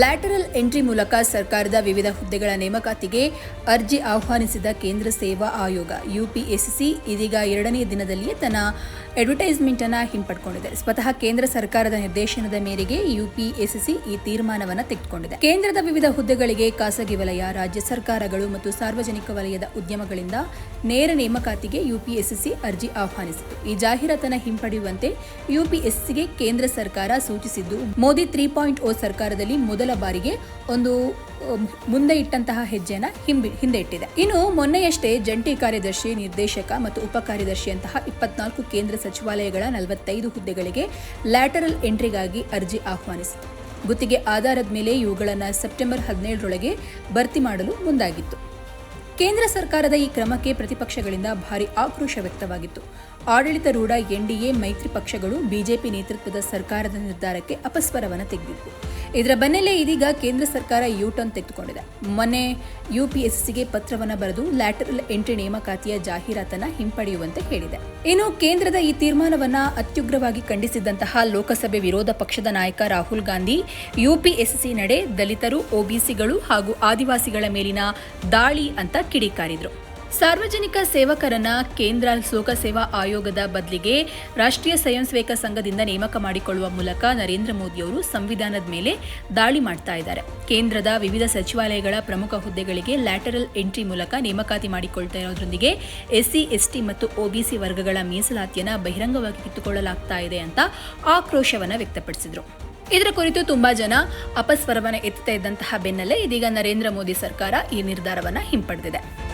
Lateral entry ಮೂಲಕ ಸರ್ಕಾರದ ವಿವಿಧ ಹುದ್ದೆಗಳ ನೇಮಕಾತಿಗೆ ಅರ್ಜಿ ಆಹ್ವಾನಿಸಿದ ಕೇಂದ್ರ ಸೇವಾ ಆಯೋಗ, ಯುಪಿಎಸ್ಸಿ, ಇದೀಗ ಎರಡನೇ ದಿನದಲ್ಲಿಯೇ ತನ್ನ ಅಡ್ವರ್ಟೈಸ್ಮೆಂಟ್ ಅನ್ನು ಹಿಂಪಡ್ಕೊಂಡಿದೆ. ಸ್ವತಃ ಕೇಂದ್ರ ಸರ್ಕಾರದ ನಿರ್ದೇಶನದ ಮೇರೆಗೆ ಯುಪಿಎಸ್ಸಿ ಈ ತೀರ್ಮಾನವನ್ನು ತೆಗೆದುಕೊಂಡಿದೆ. ಕೇಂದ್ರದ ವಿವಿಧ ಹುದ್ದೆಗಳಿಗೆ ಖಾಸಗಿ ವಲಯ, ರಾಜ್ಯ ಸರ್ಕಾರಗಳು ಮತ್ತು ಸಾರ್ವಜನಿಕ ವಲಯದ ಉದ್ಯಮಗಳಿಂದ ನೇರ ನೇಮಕಾತಿಗೆ ಯುಪಿಎಸ್ಸಿ ಅರ್ಜಿ ಆಹ್ವಾನಿಸಿತು ಈ ಜಾಹೀರಾತನ್ನು ಹಿಂಪಡೆಯುವಂತೆ ಯುಪಿಎಸ್ಸಿಗೆ ಕೇಂದ್ರ ಸರ್ಕಾರ ಸೂಚಿಸಿದ್ದು, ಮೋದಿ ತ್ರೀ ಪಾಯಿಂಟ್ ಓ ಸರ್ಕಾರದಲ್ಲಿ ಮೊದಲ ಬಾರಿಗೆ ಒಂದು ಮುಂದೆ ಇಟ್ಟಂತಹ ಹೆಜ್ಜೆನ ಹಿಂಬಿ, ಹಿಂದೆ ಇಟ್ಟಿದೆ. ಇನ್ನು ಮೊನ್ನೆಯಷ್ಟೇ ಜಂಟಿ ಕಾರ್ಯದರ್ಶಿ, ನಿರ್ದೇಶಕ ಮತ್ತು ಉಪ ಕಾರ್ಯದರ್ಶಿಯಂತಹ ಇಪ್ಪತ್ನಾಲ್ಕು ಕೇಂದ್ರ ಸಚಿವಾಲಯಗಳ ನಲವತ್ತೈದು ಹುದ್ದೆಗಳಿಗೆ ಲ್ಯಾಟರಲ್ ಎಂಟ್ರಿಗಾಗಿ ಅರ್ಜಿ ಆಹ್ವಾನಿಸಿತು. ಗುತ್ತಿಗೆ ಆಧಾರದ ಮೇಲೆ ಇವುಗಳನ್ನು ಸೆಪ್ಟೆಂಬರ್ ಹದಿನೇಳರೊಳಗೆ ಭರ್ತಿ ಮಾಡಲು ಮುಂದಾಗಿತ್ತು. ಕೇಂದ್ರ ಸರ್ಕಾರದ ಈ ಕ್ರಮಕ್ಕೆ ಪ್ರತಿಪಕ್ಷಗಳಿಂದ ಭಾರಿ ಆಕ್ರೋಶ ವ್ಯಕ್ತವಾಗಿತ್ತು. ಆಡಳಿತಾರೂಢ ಎನ್ಡಿಎ, ಮೈತ್ರಿ ಪಕ್ಷಗಳು ಬಿಜೆಪಿ ನೇತೃತ್ವದ ಸರ್ಕಾರದ ನಿರ್ಧಾರಕ್ಕೆ ಅಪಸ್ವರವನ್ನು ತೆಗೆದಿತ್ತು. ಇದರ ಬೆನ್ನಲ್ಲೇ ಇದೀಗ ಕೇಂದ್ರ ಸರ್ಕಾರ ಯು ಟರ್ನ್ ತೆಗೆದುಕೊಂಡಿದೆ. ಮೊನ್ನೆ ಯುಪಿಎಸ್ಸಿಗೆ ಪತ್ರವನ್ನು ಬರೆದು ಲ್ಯಾಟರಲ್ ಎಂಟ್ರಿ ನೇಮಕಾತಿಯ ಜಾಹೀರಾತನ್ನ ಹಿಂಪಡೆಯುವಂತೆ ಹೇಳಿದೆ. ಇನ್ನು ಕೇಂದ್ರದ ಈ ತೀರ್ಮಾನವನ್ನು ಅತ್ಯುಗ್ರವಾಗಿ ಖಂಡಿಸಿದ್ದಂತಹ ಲೋಕಸಭೆ ವಿರೋಧ ಪಕ್ಷದ ನಾಯಕ ರಾಹುಲ್ ಗಾಂಧಿ, ಯುಪಿಎಸ್ಸಿ ನಡೆ ದಲಿತರು ಒಬಿಸಿಗಳು ಹಾಗೂ ಆದಿವಾಸಿಗಳ ಮೇಲಿನ ದಾಳಿ ಅಂತ ಕಿಡಿಕಾರಿದ್ರು. ಸಾರ್ವಜನಿಕ ಸೇವಕರನ್ನ ಕೇಂದ್ರ ಲೋಕಸೇವಾ ಆಯೋಗದ ಬದಲಿಗೆ ರಾಷ್ಟ್ರೀಯ ಸ್ವಯಂಸೇವಕ ಸಂಘದಿಂದ ನೇಮಕ ಮಾಡಿಕೊಳ್ಳುವ ಮೂಲಕ ನರೇಂದ್ರ ಮೋದಿಯವರು ಸಂವಿಧಾನದ ಮೇಲೆ ದಾಳಿ ಮಾಡ್ತಾ ಇದ್ದಾರೆ. ಕೇಂದ್ರದ ವಿವಿಧ ಸಚಿವಾಲಯಗಳ ಪ್ರಮುಖ ಹುದ್ದೆಗಳಿಗೆ ಲ್ಯಾಟರಲ್ ಎಂಟ್ರಿ ಮೂಲಕ ನೇಮಕಾತಿ ಮಾಡಿಕೊಳ್ತಾ ಇರೋದ್ರೊಂದಿಗೆ ಎಸ್ಸಿ, ಎಸ್ಟಿ ಮತ್ತು ಒಬಿಸಿ ವರ್ಗಗಳ ಮೀಸಲಾತಿಯನ್ನು ಬಹಿರಂಗವಾಗಿ ಕಿತ್ತುಕೊಳ್ಳಲಾಗ್ತಾ ಇದೆ ಅಂತ ಆಕ್ರೋಶವನ್ನ ವ್ಯಕ್ತಪಡಿಸಿದ್ರು. ಇದರ ಕುರಿತು ತುಂಬಾ ಜನ ಅಪಸ್ವರವನ್ನು ಎತ್ತುತ್ತಾ ಬೆನ್ನಲ್ಲೇ ಇದೀಗ ನರೇಂದ್ರ ಮೋದಿ ಸರ್ಕಾರ ಈ ನಿರ್ಧಾರವನ್ನು ಹಿಂಪಡೆದಿದೆ.